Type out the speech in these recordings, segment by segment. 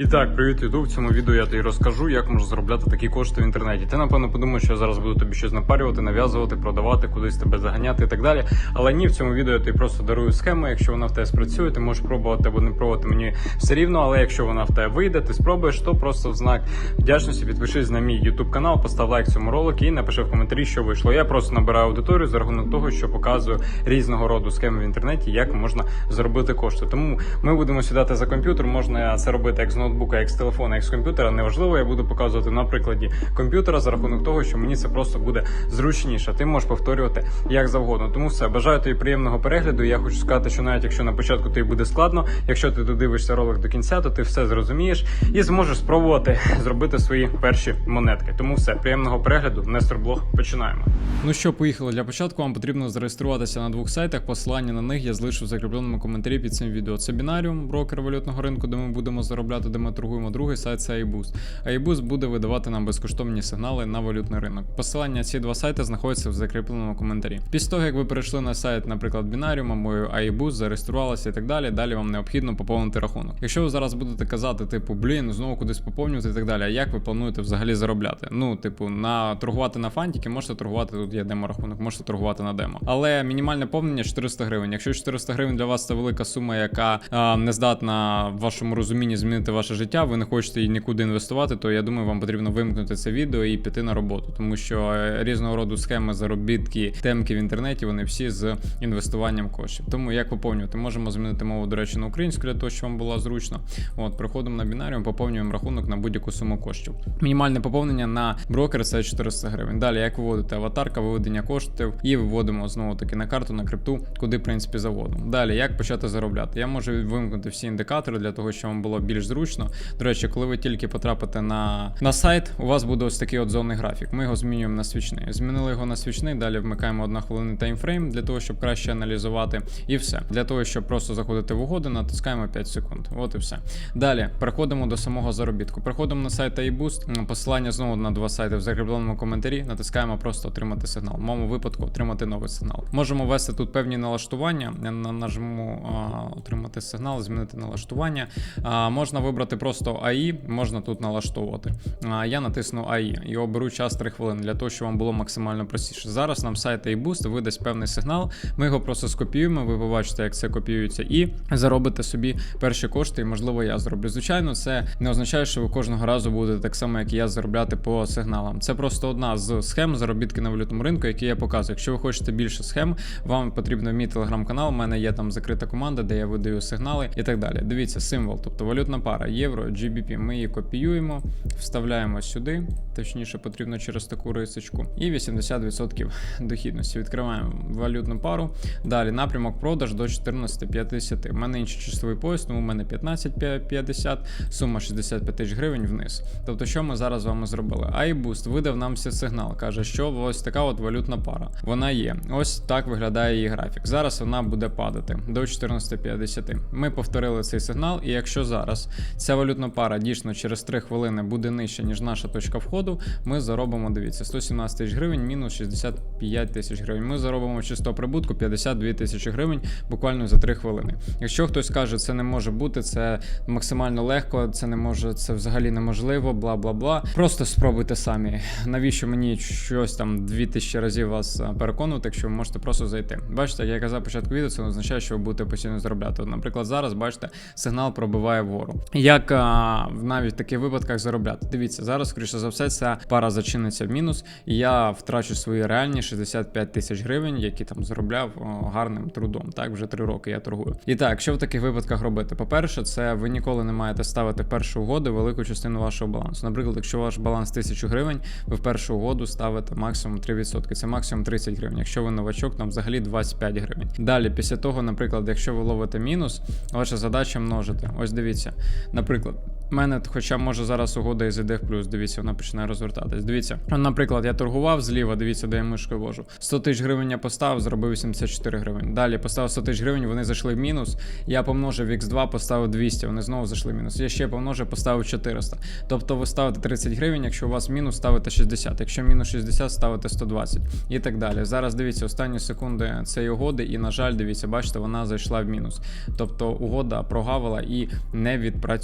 І так, привіт, Ютуб. В цьому відео я тобі розкажу, як можна заробляти такі кошти в інтернеті. Ти напевно подумаєш, що я зараз буду тобі щось напарювати, нав'язувати, продавати, кудись тебе заганяти і так далі. Але ні, в цьому відео я тобі просто дарую схему. Якщо вона в тебе спрацює, ти можеш пробувати або не пробувати мені все рівно. Але якщо вона в тебе вийде, ти спробуєш, то просто в знак вдячності підпишись на мій YouTube канал, постав лайк цьому ролику і напиши в коментарі, що вийшло. Я просто набираю аудиторію за рахунок того, що показую різного роду схеми в інтернеті, як можна заробити кошти. Тому ми будемо сідати за комп'ютер. Можна це робити як з ноутбука, як з телефона, як з комп'ютера. Неважливо, я буду показувати на прикладі комп'ютера за рахунок того, що мені це просто буде зручніше. Ти можеш повторювати як завгодно. Тому все бажаю тобі приємного перегляду. Я хочу сказати, що навіть якщо на початку тобі буде складно, якщо ти додивишся ролик до кінця, то ти все зрозумієш і зможеш спробувати зробити свої перші монетки. Тому все приємного перегляду. Нестор Блог починаємо. Ну що, поїхали для початку. Вам потрібно зареєструватися на двох сайтах. Посилання на них я залишу в закріпленому коментарі під цим відео. Це Binarium, брокер валютного ринку, де ми будемо заробляти, ми торгуємо. Другий сайт це iBoost. iBoost буде видавати нам безкоштовні сигнали на валютний ринок. Посилання ці два сайти знаходяться в закріпленому коментарі. Після того, як ви перейшли на сайт, наприклад, Binarium або iBoost, зареєструвалися і так далі. Далі вам необхідно поповнити рахунок. Якщо ви зараз будете казати, типу, блін, знову кудись поповнювати і так далі. А як ви плануєте взагалі заробляти? Ну, типу, на торгувати на фантіки, можете торгувати. Тут є демо рахунок, можете торгувати на демо. Але мінімальне повнення 400 гривень. Якщо 400 гривень для вас це велика сума, яка а, не здатна в вашому розумінні змінити ваше життя, ви не хочете нікуди інвестувати, то я думаю, вам потрібно вимкнути це відео і піти на роботу, тому що е, різного роду схеми заробітки, темки в інтернеті, вони всі з інвестуванням коштів. Тому як поповнювати, можемо змінити мову, до речі, на українську для того, щоб вам було зручно. От, приходимо на бінаріум, поповнюємо рахунок на будь-яку суму коштів. Мінімальне поповнення на брокер це 400 гривень. Далі, як виводити аватарка, виведення коштів і виводимо знову таки на карту, на крипту, куди в принципі завгодно. Далі, як почати заробляти? Я можу вимкнути всі індикатори для того, щоб вам було більш зручно. До речі, коли ви тільки потрапите на, на сайт, у вас буде ось такий от зонний графік. Ми його змінюємо на свічний. Змінили його на свічний, далі вмикаємо 1 хвилина таймфрейм для того, щоб краще аналізувати. І все. Для того, щоб просто заходити в угоди, натискаємо 5 секунд. От і все. Далі переходимо до самого заробітку. Переходимо на сайт iBoost. Посилання знову на два сайти в закріпленому коментарі. Натискаємо просто отримати сигнал. В моєму випадку отримати новий сигнал. Можемо ввести тут певні налаштування. Я нажму а, отримати сигнал, змінити налаштування. А, можна вибрати просто AI, можна тут налаштовувати. А, я натисну AI і оберу час 3 хвилини для того, щоб вам було максимально простіше. Зараз нам сайт iBoost видасть певний сигнал. Ми його просто скопіюємо. Ви побачите, як це копіюється, і заробите собі перші кошти. І можливо, я зроблю. Звичайно, це не означає, що ви кожного разу будете так само, як і я, заробляти по сигналам. Це просто одна з схем заробітки на валютному ринку, які я показую. Якщо ви хочете більше схем, вам потрібно мій телеграм-канал. У мене є там закрита команда, де я видаю сигнали і так далі. Дивіться, символ, тобто валютна пара, євро, GBP. Ми її копіюємо, вставляємо сюди. Точніше, потрібно через таку рисочку. І 80% дохідності. Відкриваємо валютну пару. Далі напрямок продаж до 14,50. У мене інший числовий пояс, тому у мене 15,50, сума 65 тисяч гривень вниз. Тобто, що ми зараз з вами зробили? iBoost видав нам сигнал. Каже, що ось така от валютна пара. Вона є. Ось так виглядає її графік. Зараз вона буде падати до 14,50. Ми повторили цей сигнал, і якщо зараз ця валютна пара дійсно через 3 хвилини буде нижче, ніж наша точка входу, ми заробимо, дивіться, 117 тисяч гривень, мінус 65 тисяч гривень. Ми заробимо чисто прибутку 52 тисячі гривень буквально за 3 хвилини. Якщо хтось каже, це не може бути, це максимально легко, це не може, це взагалі неможливо, бла бла бла. Просто спробуйте самі. Навіщо мені щось там 2000 разів вас переконувати, якщо ви можете просто зайти. Бачите, як я казав початку відео, це не означає, що ви будете постійно заробляти. Наприклад, зараз бачите, сигнал пробиває вгору. Як а, навіть в таких випадках заробляти? Дивіться, зараз, скоріше за все, ця пара зачиниться в мінус, і я втрачу свої реальні 65 тисяч гривень, які там заробляв о, гарним трудом. Так, вже три роки я торгую. І так, що в таких випадках робити? По-перше, це ви ніколи не маєте ставити першу угоду велику частину вашого балансу. Наприклад, якщо ваш баланс 1000 гривень, ви в першу угоду ставите максимум 3%. Це максимум 30 гривень. Якщо ви новачок, там взагалі 25 гривень. Далі, після того, наприклад, якщо ви ловите мінус, ваша задача множити. Ось дивіться. Наприклад, в мене, хоча може зараз угода і зайде в плюс, дивіться, вона починає розвертатись. Дивіться, наприклад, я торгував зліва, дивіться, де я мишкою вожу. 100 тисяч гривень я поставив, зробив 84 гривень. Далі поставив 100 тисяч гривень, вони зайшли в мінус. Я помножив x2, поставив 200, вони знову зайшли в мінус. Я ще помножив, поставив 400. Тобто ви ставите 30 гривень, якщо у вас мінус, ставите 60. Якщо мінус 60, ставите 120 і так далі. Зараз дивіться останні секунди цієї угоди, і на жаль, дивіться, бачите, вона зайшла в мінус. Тобто угода прогавила і не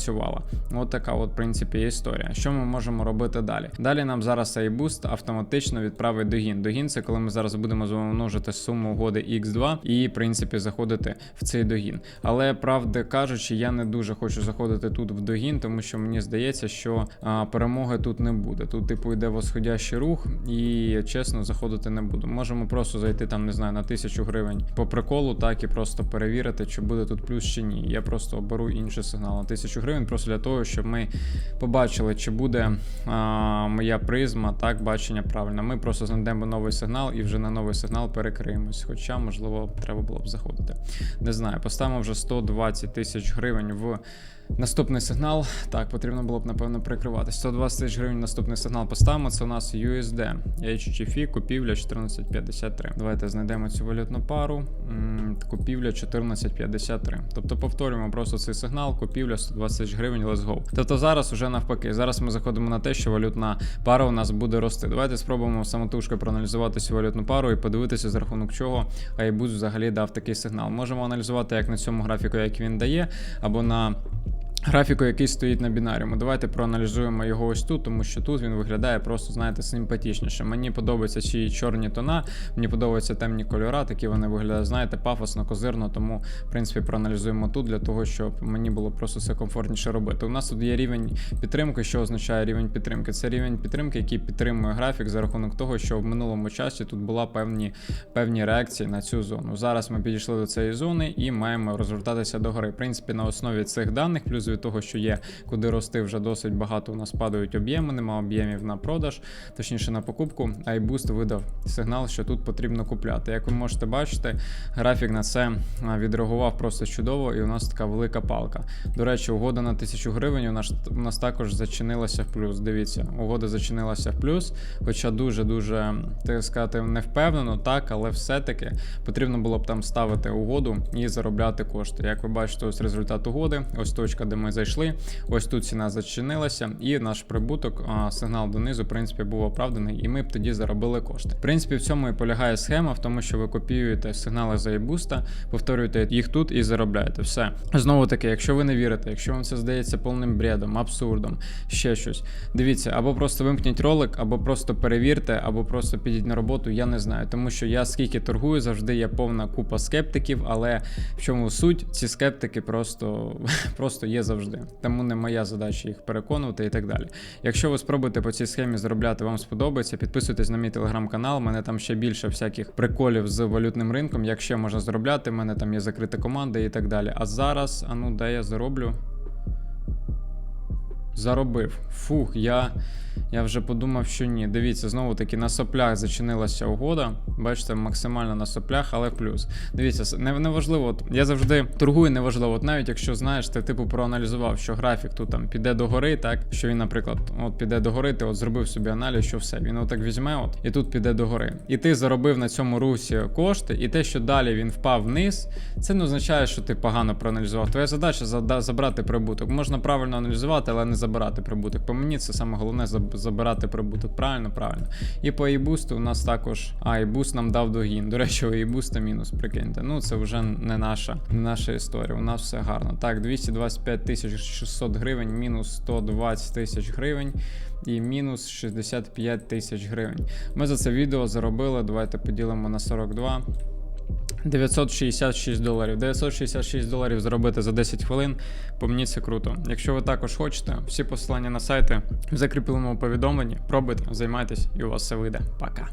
спрацювала. От така, от, в принципі, історія. Що ми можемо робити далі? Далі нам зараз iBoost автоматично відправить догін. Догін це коли ми зараз будемо замножити суму угоди X2 і, в принципі, заходити в цей догін. Але правда кажучи, я не дуже хочу заходити тут в догін, тому що мені здається, що а, перемоги тут не буде. Тут, типу, йде восходящий рух, і чесно, заходити не буду. Можемо просто зайти там, не знаю, на тисячу гривень по приколу, так і просто перевірити, чи буде тут плюс чи ні. Я просто оберу інший сигнал на тисячу гривень, просто для того, щоб ми побачили, чи буде а, моя призма, так, бачення правильно. Ми просто знайдемо новий сигнал і вже на новий сигнал перекриємось. Хоча, можливо, треба було б заходити. Не знаю, поставимо вже 120 тисяч гривень в. Наступний сигнал. Так, потрібно було б, напевно, прикривати. 120 тисяч гривень наступний сигнал поставимо. Це у нас USD. HGFI, купівля 1453. Давайте знайдемо цю валютну пару. Купівля 1453. Тобто повторюємо просто цей сигнал, купівля 120 тисяч гривень, let's go. Тобто зараз уже навпаки. Зараз ми заходимо на те, що валютна пара у нас буде рости. Давайте спробуємо самотужки проаналізувати цю валютну пару і подивитися, за рахунок чого Айбуз взагалі дав такий сигнал. Можемо аналізувати як на цьому графіку, як він дає, або на. Графіку, який стоїть на бінаріуму. Давайте проаналізуємо його ось тут, тому що тут він виглядає просто, знаєте, симпатичніше. Мені подобаються ці чорні тона, мені подобаються темні кольора, такі вони виглядають, знаєте, пафосно, козирно. Тому, в принципі, проаналізуємо тут для того, щоб мені було просто все комфортніше робити. У нас тут є рівень підтримки. Що означає рівень підтримки? Це рівень підтримки, який підтримує графік за рахунок того, що в минулому часі тут була певні, певні реакції на цю зону. Зараз ми підійшли до цієї зони і маємо розвертатися до гори. В принципі, на основі цих даних, плюс від того, що є куди рости, вже досить багато. У нас падають об'єми, нема об'ємів на продаж, точніше на покупку. iBoost видав сигнал, що тут потрібно купляти. Як ви можете бачити, графік на це відреагував просто чудово, і у нас така велика палка. До речі, угода на 1000 гривень у нас у нас також зачинилася в плюс. Дивіться, угода зачинилася в плюс, хоча дуже дуже так сказати не впевнено, так, але все-таки потрібно було б там ставити угоду і заробляти кошти. Як ви бачите, ось результат угоди, ось точка, де ми зайшли. Ось тут ціна зачинилася, і наш прибуток, сигнал донизу, в принципі, був оправданий, і ми б тоді заробили кошти. В принципі, в цьому і полягає схема, в тому, що ви копіюєте сигнали за iBoost, повторюєте їх тут і заробляєте. Все. Знову таки, якщо ви не вірите, якщо вам це здається повним бредом, абсурдом, ще щось. Дивіться, або просто вимкніть ролик, або просто перевірте, або просто підіть на роботу. Я не знаю, тому що я скільки торгую, завжди є повна купа скептиків, але в чому суть? Ці скептики просто, просто є завжди. Тому не моя задача їх переконувати і так далі. Якщо ви спробуєте по цій схемі заробляти, вам сподобається, підписуйтесь на мій телеграм-канал. У мене там ще більше всяких приколів з валютним ринком, як ще можна заробляти. У мене там є закрита команда і так далі. А зараз, а ну де я зароблю? Заробив. Фух, я, я вже подумав, що ні. Дивіться, знову таки на соплях зачинилася угода. Бачите, максимально на соплях, але в плюс. Дивіться, не, неважливо. От, я завжди торгую неважливо. От навіть якщо знаєш, ти типу проаналізував, що графік тут там піде до гори, так що він, наприклад, от піде до гори, ти от зробив собі аналіз, що все. Він отак візьме, от і тут піде до гори. І ти заробив на цьому русі кошти, і те, що далі він впав вниз, це не означає, що ти погано проаналізував. Твоя задача зада- забрати прибуток. Можна правильно аналізувати, але не забирати прибуток. По мені це саме головне заб- забирати прибуток. Правильно, правильно. І по eBoost у нас також. А, eBoost нам дав догін. До речі, у eBoost мінус, прикиньте. Ну це вже не наша, не наша історія. У нас все гарно. Так, 225 тисяч 600 гривень, мінус 120 тисяч гривень. І мінус 65 тисяч гривень. Ми за це відео заробили. Давайте поділимо на 42. 966 доларів. 966 доларів заробити за 10 хвилин. По мені це круто. Якщо ви також хочете, всі посилання на сайти в закріпленому повідомленні. Пробуйте, займайтесь і у вас все вийде. Пока.